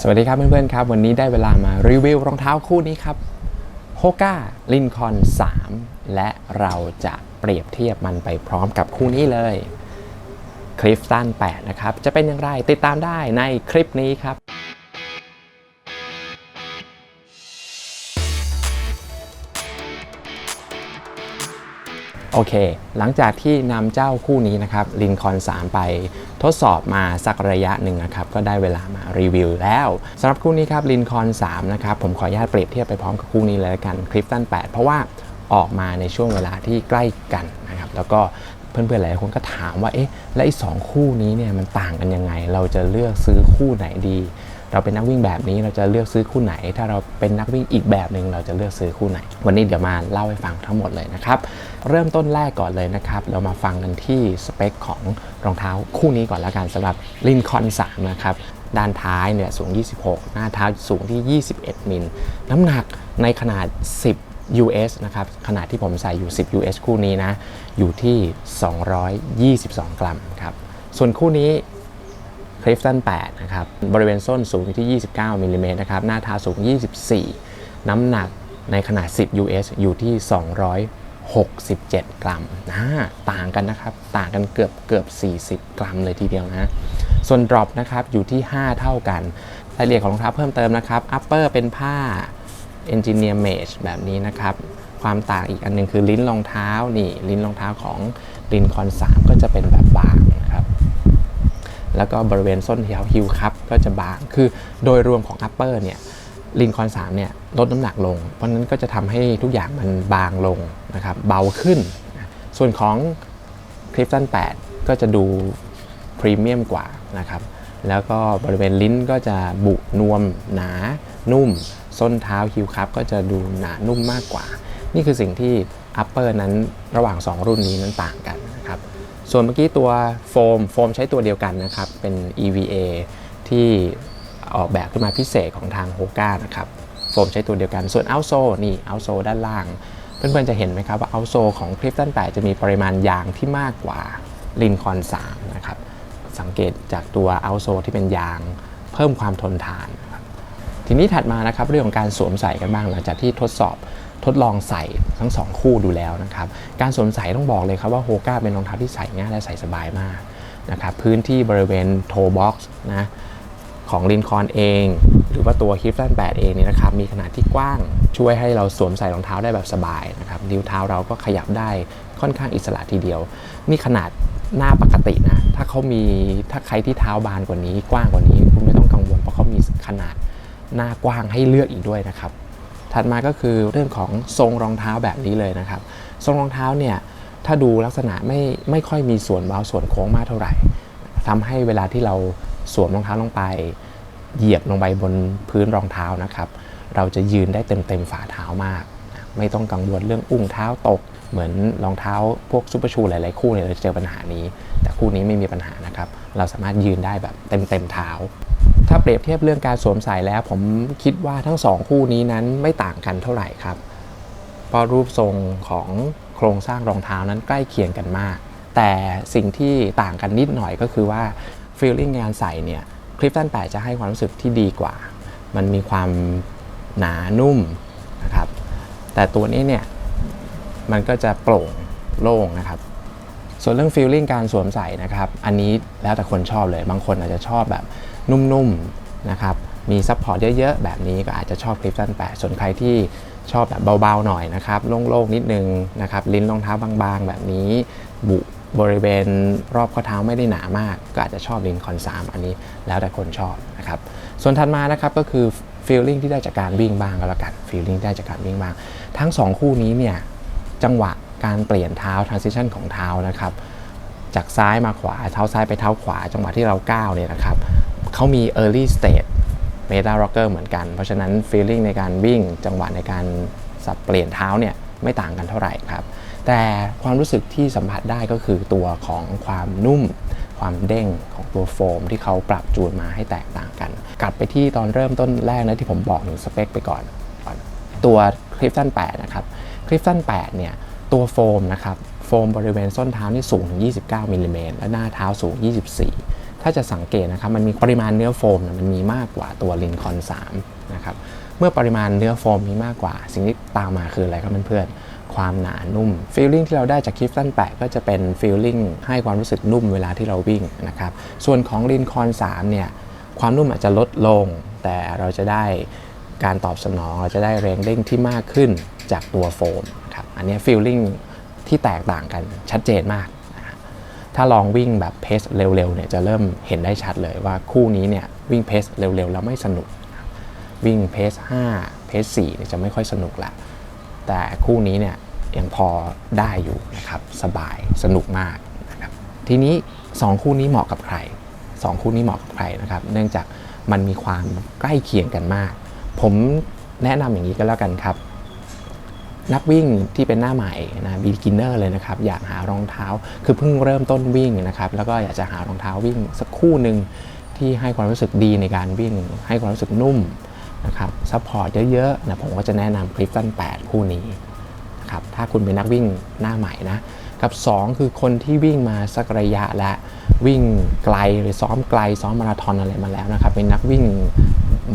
สวัสดีครับเพื่อนๆครับ วันนี้ได้เวลามารีวิวรองเท้าคู่นี้ครับโฮก้าลินคอน3 และเราจะเปรียบเทียบมันไปพร้อมกับคู่นี้เลยคลิฟตัน8นะครับ จะเป็นอย่างไรติดตามได้ในคลิปนี้ครับ โอเค หลังจากที่นำเจ้าคู่นี้นะครับลินคอน3ไปทดสอบมาสักระยะหนึ่งนะครับ ก็ได้เวลามารีวิวแล้วสำหรับคู่นี้ครับลินคอน3นะครับ ผมขออนุญาตเปรียบเทียบไปพร้อมกับคู่นี้เลยละกันคลิฟตัน8 เพราะว่าออกมาในช่วงเวลาที่ใกล้กันนะครับ แล้วก็เพื่อนๆหลายคนก็ถามว่าเอ๊ะและไอ้สองคู่นี้เนี่ยมันต่างกันยังไง เราจะเลือกซื้อคู่ไหนดี เราเป็นนักวิ่งแบบนี้เราจะเลือกซื้อคู่ไหน ถ้าเราเป็นนักวิ่งอีกแบบหนึ่งเราจะเลือกซื้อคู่ไหน วันนี้เดี๋ยวมาเล่าให้ฟังทั้งหมดเลยนะครับ เริ่มต้นแรกก่อนเลยนะครับ เรามาฟังกันที่สเปคของรองเท้าคู่นี้ก่อนละกันสำหรับลินคอน3นะครับด้านท้ายเนี่ยสูง 26 หน้าเท้าสูงที่ 21 มิล น้ำหนักในขนาด 10 US นะครับ ขนาดที่ผมใส่อยู่ 10 US คู่นี้นะ อยู่ที่ 222 กรัมครับ ส่วนคู่นี้ ลิฟตัน8นะครับ บริเวณส้นสูงอยู่ที่ 29มิลลิเมตรนะครับ หน้าเท้าสูง 24 น้ำหนักในขนาด 10 US อยู่ที่ 267 กรัมนะต่างกันนะครับ ต่างกันเกือบเกือบ 40 กรัมเลยทีเดียวนะ ส่วน drop นะครับอยู่ที่ 5 เท่ากัน รายละเอียดของรองเท้าเพิ่มเติมนะครับ upper เป็นผ้า engineer mesh แบบนี้นะครับ ความต่างอีกอันหนึงคือลิ้นรองเท้านี่ ลิ้นรองเท้าของลินคอน3ก็จะเป็นแบบบาง แล้วก็บริเวณส้นเท้าฮิลคัพก็จะบาง คือโดยรวมของ upper เนี่ยลินคอน3เนี่ยลดน้ำหนักลง เพราะนั้นก็จะทำให้ทุกอย่างมันบางลงนะครับเบาขึ้น ส่วนของคลิฟตัน8 ก็จะดูพรีเมียมกว่านะครับแล้วก็บริเวณลิ้นก็จะบุนวมหนานุ่ม ส้นเท้าฮิลคัพก็จะดูหนานุ่มมากกว่า นี่คือสิ่งที่ upper นั้นระหว่าง 2 รุ่นนี้นั้นต่างกัน ส่วนเมื่อกี้ตัวโฟมโฟมใช้ตัวเดียวกันนะครับเป็น EVA ที่ออกแบบขึ้นมาพิเศษของทางโฮก้านะครับโฟมใช้ตัวเดียวกัน ส่วนเอาโซนี่เอาโซด้านล่าง เพื่อนๆจะเห็นไหมครับว่าเอาโซของคลิฟตัน8จะมีปริมาณยางที่มากกว่าลินคอน3นะครับสังเกตจากตัวเอาโซที่เป็นยางเพิ่มความทนทาน ทีนี้ถัดมานะครับเรื่องของการสวมใส่กันบ้างหลังจากที่ทดสอบ ทดลองใส่ทั้ง 2 คู่ดูแล้วนะครับ การสวมใส่ต้องบอกเลยครับว่าโฮก้าเป็นรองเท้าที่ใส่ง่ายและใส่สบายมากนะครับ พื้นที่บริเวณโทบ็อกซ์นะของลินคอนเอง หรือว่าตัวฮิฟตัน8เองนี่นะครับ มีขนาดที่กว้างช่วยให้เราสวมใส่รองเท้าได้แบบสบายนะครับนิ้วเท้าเราก็ขยับได้ค่อนข้างอิสระทีเดียว นี่ขนาดหน้าปกตินะ ถ้าเขามีถ้าใครที่เท้าบานกว่านี้กว้างกว่านี้ คุณไม่ต้องกังวลเพราะเขามีขนาดหน้ากว้างให้เลือกอีกด้วยนะครับ ถัดมาก็คือเรื่องของทรงรองเท้าแบบนี้เลยนะครับ ทรงรองเท้าเนี่ยถ้าดูลักษณะไม่ไม่ค่อยมีส่วนเว้าส่วนโค้งมากเท่าไหร่ทำให้เวลาที่เราสวมรองเท้าลงไป เหยียบลงไปบนพื้นรองเท้านะครับ เราจะยืนได้เต็มเต็มฝ่าเท้ามาก ไม่ต้องกังวลเรื่องอุ้งเท้าตก เหมือนรองเท้าพวกซูเปอร์ชูหลายๆคู่เนี่ยเราจะเจอปัญหานี้ แต่คู่นี้ไม่มีปัญหานะครับ เราสามารถยืนได้แบบเต็มเต็มเท้า ถ้าเปรียบเทียบเรื่องการสวมใส่แล้ว ผมคิดว่าทั้งสองคู่นี้นั้นไม่ต่างกันเท่าไหร่ครับเพราะรูปทรงของโครงสร้างรองเท้านั้นใกล้เคียงกันมาก แต่สิ่งที่ต่างกันนิดหน่อยก็คือว่าฟีลลิ่งงานใส่เนี่ยคลิฟตัน8จะให้ความรู้สึกที่ดีกว่า มันมีความหนานุ่มนะครับ แต่ตัวนี้เนี่ยมันก็จะโปร่งโล่งนะครับ ส่วนเรื่องฟีลลิ่งการสวมใส่นะครับ อันนี้แล้วแต่คนชอบเลย บางคนอาจจะชอบแบบนุ่มๆนะครับ มีซัพพอร์ตเยอะๆ แบบนี้ก็อาจจะชอบคลิฟตัน8ส่วนใครที่ชอบแบบเบาๆหน่อยนะครับ โล่งๆ นิดนึงนะครับ ลิ้นรองเท้าบางๆ แบบนี้บุบริเวณรอบข้อเท้าไม่ได้หนามาก ก็อาจจะชอบลินคอน3อันนี้แล้วแต่คนชอบนะครับ ส่วนถัดมานะครับก็คือฟีลลิ่งที่ได้จากการวิ่งบ้างก็แล้วกันฟีลลิ่งได้จากการวิ่งบ้าง ทั้งสองคู่นี้เนี่ยจังหวะ การเปลี่ยนเท้า transition ของเท้านะครับ จากซ้ายมาขวา เท้าซ้ายไปเท้าขวา จังหวะที่เราก้าวเนี่ยนะครับเขามี early state meta rocker เหมือนกัน เพราะฉะนั้น feeling ในการวิ่ง จังหวะในการสับเปลี่ยนเท้าเนี่ยไม่ต่างกันเท่าไหร่ครับ แต่ความรู้สึกที่สัมผัสได้ก็คือตัวของความนุ่ม ความเด้งของตัวโฟม ที่เขาปรับจูนมาให้แตกต่างกัน กลับไปที่ตอนเริ่มต้นแรกนะที่ผมบอกถึงสเปคไปก่อน ตัวคลิฟตัน8นะครับคลิฟตัน8เนี่ย ตัวโฟมนะครับโฟมบริเวณส้นเท้านี่สูงถึง 29มิลลิเมตรและหน้าเท้าสูง 24 ถ้าจะสังเกตนะครับมันมีปริมาณเนื้อโฟมมันมีมากกว่าตัวลินคอน3นะครับเมื่อปริมาณเนื้อโฟมมีมากกว่า สิ่งที่ตามมาคืออะไรครับเพื่อนๆความหนานุ่มฟีลลิ่งที่เราได้จากคลิฟตันแปะก็จะเป็นฟีลลิ่งให้ความรู้สึกนุ่มเวลาที่เราวิ่งนะครับส่วนของลินคอน3เนี่ยความนุ่มอาจจะลดลง แต่เราจะได้การตอบสนองเราจะได้แรงเด้งที่มากขึ้นจากตัวโฟม อันนี้ฟีลลิ่งที่แตกต่างกันชัดเจนมาก ถ้าลองวิ่งแบบเพสเร็วๆเนี่ยจะเริ่มเห็นได้ชัดเลยว่าคู่นี้เนี่ยวิ่งเพสเร็วๆแล้วไม่สนุก วิ่งเพส5เพส4เนี่ยจะไม่ค่อยสนุกละ แต่คู่นี้เนี่ยยังพอได้อยู่นะครับสบายสนุกมากนะครับทีนี้ 2 คู่นี้เหมาะกับใคร 2 คู่นี้เหมาะกับใครนะครับ เนื่องจากมันมีความใกล้เคียงกันมาก ผมแนะนำอย่างนี้ก็แล้วกันครับ นักวิ่งที่เป็นหน้าใหม่นะบีกินเนอร์เลยนะครับอยากหารองเท้าคือเพิ่งเริ่มต้นวิ่งนะครับแล้วก็อยากจะหารองเท้าวิ่งสักคู่หนึ่งที่ให้ความรู้สึกดีในการวิ่ง ให้ความรู้สึกนุ่มนะครับซัพพอร์ตเยอะๆนะผมก็จะแนะนำคลิฟตัน8 คู่นี้นะครับถ้าคุณเป็นนักวิ่งหน้าใหม่นะกับ 2 คือคนที่วิ่งมาสักระยะและวิ่งไกลหรือซ้อมไกลซ้อมมาราธอนอะไรมาแล้วนะครับเป็นนักวิ่ง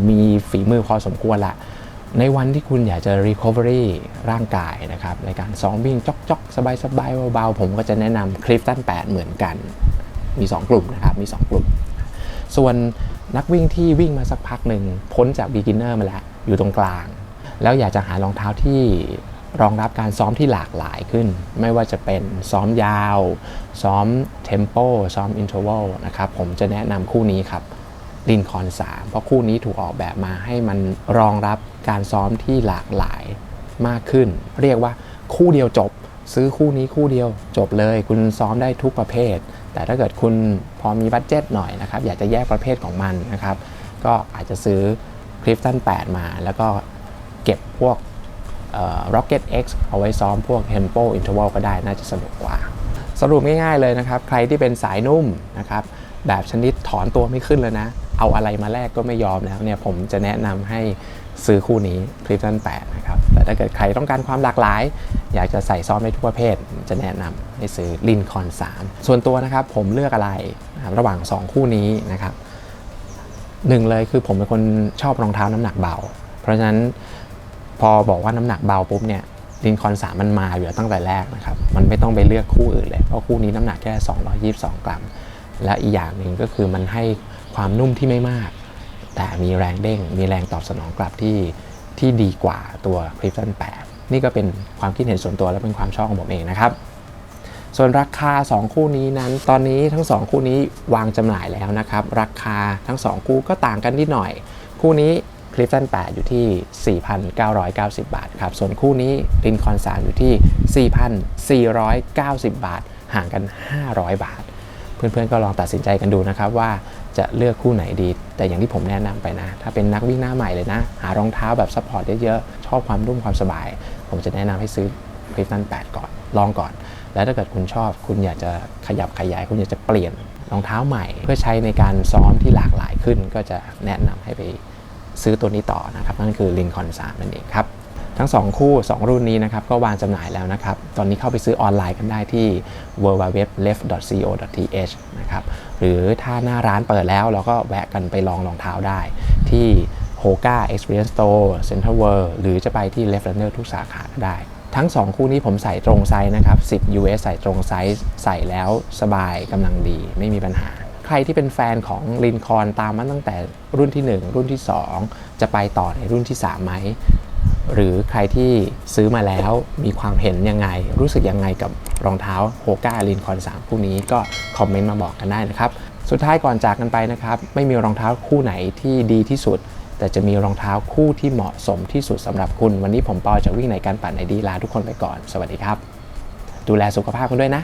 มีฝีมือพอสมควรละ ในวันที่คุณอยากจะ recovery ร่างกายนะครับ ในการซ้อมวิ่งจอกๆ สบายๆเบาๆ ผมก็จะแนะนำคลิฟตัน 8 เหมือนกัน มี 2 กลุ่มนะครับ มี 2 กลุ่ม ส่วนนักวิ่งที่วิ่งมาสักพักหนึ่งพ้นจาก beginner มาแล้ว อยู่ตรงกลาง แล้วอยากจะหารองเท้าที่รองรับการซ้อมที่หลากหลายขึ้น ไม่ว่าจะเป็นซ้อมยาว ซ้อม tempo ซ้อม interval นะครับ ผมจะแนะนำคู่นี้ครับลินคอน3เพราะคู่นี้ถูกออกแบบมาให้มันรองรับ การซ้อมที่หลากหลายมากขึ้น เรียกว่าคู่เดียวจบ ซื้อคู่นี้คู่เดียวจบเลย คุณซ้อมได้ทุกประเภท แต่ถ้าเกิดคุณพอมีบัตเจ็ตหน่อยนะครับ อยากจะแยกประเภทของมันนะครับ ก็อาจจะซื้อคลิฟตัน8 มา แล้วก็เก็บพวกเอ่อ Rocket X เอาไว้ซ้อมพวก Tempo Interval ก็ได้น่าจะสนุกกว่า สรุปง่ายๆเลยนะครับ ใครที่เป็นสายนุ่มนะครับแบบชนิดถอนตัวไม่ขึ้นเลยนะ เอาอะไรมาแลกก็ไม่ยอมแล้วเนี่ยผมจะแนะนำให้ ซื้อคู่นี้คลิปตัน8นะครับ แต่ถ้าเกิดใครต้องการความหลากหลาย อยากจะใส่ซ้อมได้ทุกประเภท จะแนะนำให้ซื้อลินคอน3 ส่วนตัวนะครับผมเลือกอะไรระหว่าง 2 คู่นี้นะครับหนึ่งเลยคือผมเป็นคนชอบรองเท้าน้ำหนักเบา เพราะฉะนั้นพอบอกว่าน้ำหนักเบาปุ๊บเนี่ยลินคอน3มันมาอยู่ตั้งแต่แรกนะครับ มันไม่ต้องไปเลือกคู่อื่นเลย เพราะคู่นี้น้ำหนักแค่ 222 กรัม และอีกอย่างหนึ่งก็คือมันให้ความนุ่มที่ไม่มาก แต่มีแรงเด้ง มีแรงตอบสนองกลับที่ที่ดีกว่าตัวคลิฟตัน8นี่ก็เป็นความคิดเห็นส่วนตัวและเป็นความชอบของผมเองนะครับ ส่วนราคา 2 คู่นี้นั้น ตอนนี้ทั้ง 2 คู่นี้วางจำหน่ายแล้วนะครับ ราคาทั้ง 2 คู่ก็ต่างกันนิดหน่อย คู่นี้คลิฟตัน8 อยู่ที่ 4,990 บาทครับ ส่วนคู่นี้ลินคอน3อยู่ที่ 4,490 บาท ห่างกัน 500 บาท เพื่อนๆก็ลองตัดสินใจกันดูนะครับว่าจะเลือกคู่ไหนดี แต่อย่างที่ผมแนะนำไปนะ ถ้าเป็นนักวิ่งหน้าใหม่เลยนะ หารองเท้าแบบซัพพอร์ตเยอะๆ ชอบความนุ่มความสบาย ผมจะแนะนำให้ซื้อคลิฟตัน8 ก่อน ลองก่อน แล้วถ้าเกิดคุณชอบ คุณอยากจะขยับขยาย คุณอยากจะเปลี่ยนรองเท้าใหม่ เพื่อใช้ในการซ้อมที่หลากหลายขึ้น ก็จะแนะนำให้ไปซื้อตัวนี้ต่อนะครับนั่นคือลินคอน3นั่นเองครับ ทั้ง 2 คู่ 2 รุ่นนี้นะครับก็วางจำหน่ายแล้วนะครับ ตอนนี้เข้าไปซื้อออนไลน์กันได้ที่ www.left.co.th นะครับหรือถ้าหน้าร้านเปิดแล้วเราก็แวะกันไปลองรองเท้าได้ ที่ Hoka Experience Store Central World หรือจะไปที่ Left Runner ทุกสาขาก็ได้ทั้ง 2 คู่นี้ผมใส่ตรงไซส์นะครับ 10 US ใส่ตรงไซส์ใส่แล้วสบายกำลังดีไม่มีปัญหา ใครที่เป็นแฟนของลินคอนตามมาตั้งแต่รุ่นที่ 1 รุ่นที่ 2 จะไปต่อในรุ่นที่ 3 ไหม หรือใครที่ซื้อมาแล้วมีความเห็นยังไง รู้สึกยังไงกับรองเท้าโฮก้าลินคอน3คู่นี้ก็คอมเมนต์มาบอกกันได้นะครับ สุดท้ายก่อนจากกันไปนะครับ ไม่มีรองเท้าคู่ไหนที่ดีที่สุด แต่จะมีรองเท้าคู่ที่เหมาะสมที่สุดสำหรับคุณ วันนี้ผมปอจากวิ่งในการปั่นไอดีลาทุกคนไปก่อน สวัสดีครับ ดูแลสุขภาพกันด้วยนะ